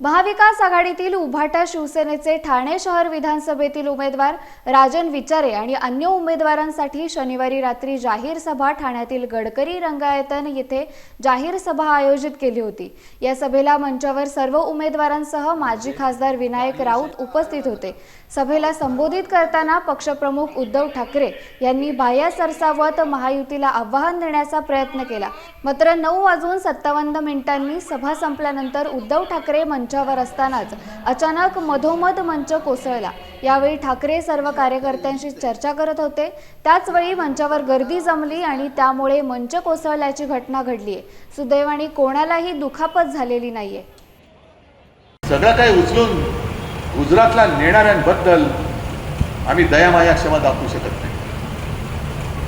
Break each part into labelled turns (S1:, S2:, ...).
S1: महाविकास आघाडीतील उभाटा शिवसेनेचे ठाणे शहर विधानसभेतील उमेदवार राजन विचारे आणि अन्य उमेदवारांसाठी शनिवारी रात्री जाहीर सभा ठाण्यातील गडकरी रंगायतन येथे जाहीर सभा आयोजित केली होती. या सभेला मंचावर सर्व उमेदवारांसह माजी खासदार विनायक राऊत उपस्थित होते. सभेला संबोधित करताना पक्षप्रमुख उद्धव ठाकरे यांनी बाह्य सरसावत महायुतीला आव्हान देण्याचा प्रयत्न केला. मात्र नऊ वाजून सत्तावन्न मिनिटांनी सभा संपल्यानंतर उद्धव ठाकरे मंचावर असतानाच अचानक मधोमध मंच कोसळला. यावेळी ठाकरे सर्व कार्यकर्त्यांशी चर्चा करत होते. त्याचवेळी मंचावर गर्दी जमली आणि त्यामुळे मंच कोसळल्याची घटना घडलीय सुदैवाने कोणालाही दुखापत झालेली नाहीये.
S2: सगळं काही उचलून गुजरातला नेणाऱ्यांबद्दल आम्ही दयामाया क्षमा दाखवू शकत नाही.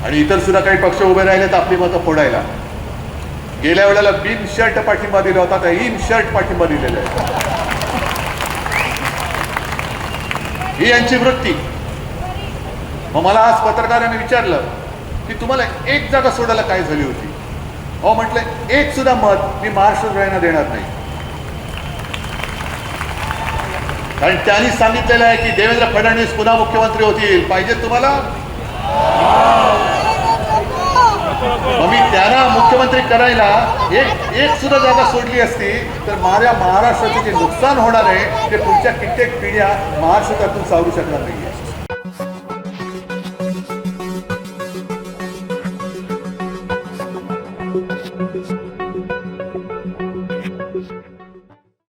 S2: आणि इतर सुद्धा काही पक्ष उभे राहिले तर आपली मतं फोडायला. गेल्या वेळेला बिन शर्ट पाठिंबा दिला होता आता इन शर्ट पाठिंबा दिलेला आहे. ही यांची वृत्ती. मग मला आज पत्रकारांनी विचारलं की तुम्हाला एक जागा सोडायला काय झाली होती? अहो म्हटलं एक सुद्धा मत मी महाराष्ट्र राहण्यात देणार नाही. कारण त्यांनी सांगितलेलं आहे की देवेंद्र फडणवीस पुन्हा मुख्यमंत्री होतील. पाहिजे तुम्हाला? मुख्यमंत्री करायला एक एक सुद्धा जागा सोडली असती तर माझ्या महाराष्ट्राचं जे नुकसान होणार आहे ते पुढच्या कित्येक पिढ्या महाराष्ट्रातून सावरू शकणार नाही